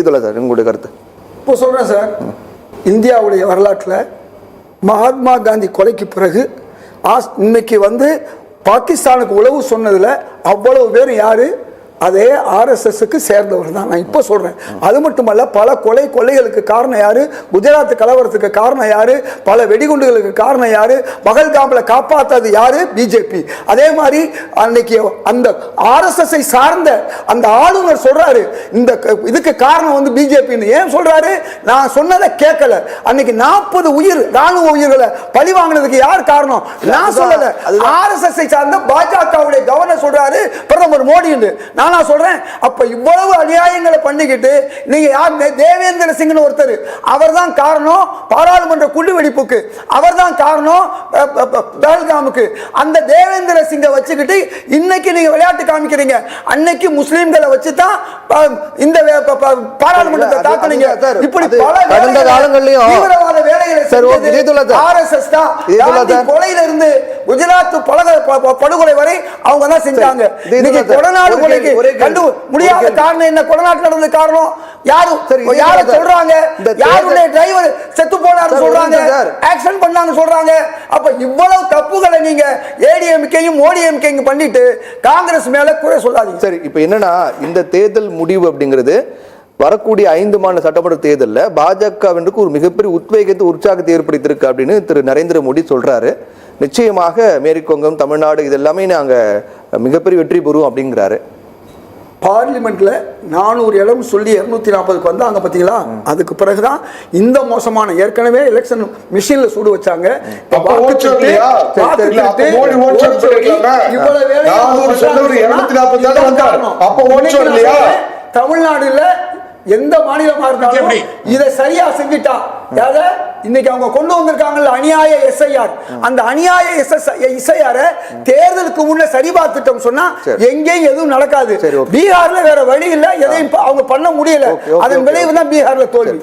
உதயதுல்லா sir உங்களுடைய கருத்து இப்போ சொல்கிறேன் சார். இந்தியாவுடைய வரலாற்றில் மகாத்மா காந்தி கொலைக்கு பிறகு ஆஸ் இன்னைக்கு வந்து பாகிஸ்தானுக்கு உளவு சொன்னதில் அவ்வளவு பேர் யாரு? அதே ஆர்எஸ்எஸ்க்கு சேர்ந்தவர் தான். நான் இப்போ சொல்கிறேன் அது மட்டுமல்ல பல கொலை கொள்ளைகளுக்கு காரணம் யாரு? குஜராத் கலவரத்துக்கு காரணம் யாரு? பல வெடிகுண்டுகளுக்கு காரணம் யாரு? பகல்காமில் காப்பாத்தது யாரு? பிஜேபி அதே மாதிரி அன்னைக்கு அந்த ஆர்எஸ்எஸ்ஐ சார்ந்த அந்த ஆளுநர் சொல்றாரு. இந்த இதுக்கு காரணம் வந்து பிஜேபின்னு ஏன் சொல்றாரு? நான் சொன்னதை கேட்கல. அன்னைக்கு நாற்பது உயிர் ராணுவ உயிர்களை பழி வாங்கினதுக்கு யார் காரணம்? நான் சொல்லல. ஆர்எஸ்எஸ் சார்ந்த பாஜகவுடைய கவர்னர் சொல்றாரு. பிரதமர் மோடி நானா சொல்றேன் அப்ப இவ்வளவு அநியாயங்களை பண்ணிக்கிட்டு நீங்க யார் தேவேந்திர சிங்னு ஒருத்தர் அவர்தான் காரணம் பாராளுமன்ற குண்டு வெடிப்புக்கு அவர்தான் காரணம் அஹ், அஹ், அஹ், பஹல்காமுக்கு அந்த தேவேந்திர சிங்கை வச்சுக்கிட்டு இன்னைக்கு நீங்க விளையாட்டு காமிக்கிறீங்க. அன்னைக்கு முஸ்லிம்களை வச்சு தான் இந்த பாராளுமன்றத்தை தாக்குனீங்க. இப்படி பல கடந்த காலங்கள்லயும் தீவிரவாத வேலைகளை. ஆர்எஸ்எஸ் தான். கொலையில இருந்து குஜராத் பலக- படுகொலை வரை அவங்க தான் செஞ்சாங்க இன்னைக்கு. கொடநாடு கொலைக்கு. கண்டு முடியாத. காரணம் என்ன கொடநாட்டு நடந்த காரணம் யாரு யாரு. சொல்றாங்க இந்த யாருடைய டிரைவர் செத்து போனாரு சொல்றாங்க. ஆக்ஷன் பண்ணாங்க சொல்றாங்க அப்ப இவ்வளவு தப்புகளை நீங்க ஏடிஎம்கேயும் மோடிஎம்கேயும் பண்ணிட்டு காங்கிரஸ் மேல குறை சொல்லாதீங்க சரி இப்போ என்னன்னா இந்த தேர்தல் முடிவு அப்படிங்கிறது வரக்கூடிய ஐந்து மாநில சட்டமன்ற தேர்தலில் பாஜகவினருக்கு ஒரு மிகப்பெரிய உத்வேகத்தை உற்சாகத்தை ஏற்படுத்தியிருக்கு அப்படின்னு திரு நரேந்திர மோடி சொல்றாரு நிச்சயமாக மேற்குவங்கம் தமிழ்நாடு இது எல்லாமே நாங்க மிகப்பெரிய வெற்றி பெறுவோம் அப்படிங்கிறாரு பார்லிமெண்ட்ல நானூறு இடம் சொல்லி இருநூத்தி நாற்பதுக்கு வந்தாங்க பாத்தீங்களா அதுக்கு பிறகுதான் இந்த மோசமான ஏற்கனவே எலெக்ஷன் மிஷின்ல சூடு வச்சாங்க இப்ப அப்ப வாக்கு ஓட்டு திருட்டு, இல்லையா? சரி, வாக்கு சரி, இல்ல, அப்ப திருட்டு, மோடி ஓட்டு ஓட்டு சொல்லிருக்கலாமே. வங்கி, இவ்வளவு வேலையை நானூறு அவங்க சொன்னவர் பண்றாங்க. 240 தானே இதுதான் வந்தார். காரணம். அப்ப ஓட்டு இன்னைக்கு நான் இல்லையா? சொல்றேன், தமிழ்நாடுல எந்த மாநிலமா இருந்தாலும்? இதை சரியா செஞ்சுட்டா. யார? இன்னைக்கு அவங்க கொண்டு வந்திருக்காங்கல்ல அநியாய எஸ்ஐஆர். அந்த அநியாய எஸ்ஐஆர் தேர்தலுக்கு முன்ன சரி பார்த்துட்டோம் சொன்னா. எங்கேயும் எதுவும் நடக்காது. பீகார்ல வேற வழி இல்ல எதையும் அவங்க பண்ண முடியல. அதன் விளைவு தான் பீகார்ல தோல்வி.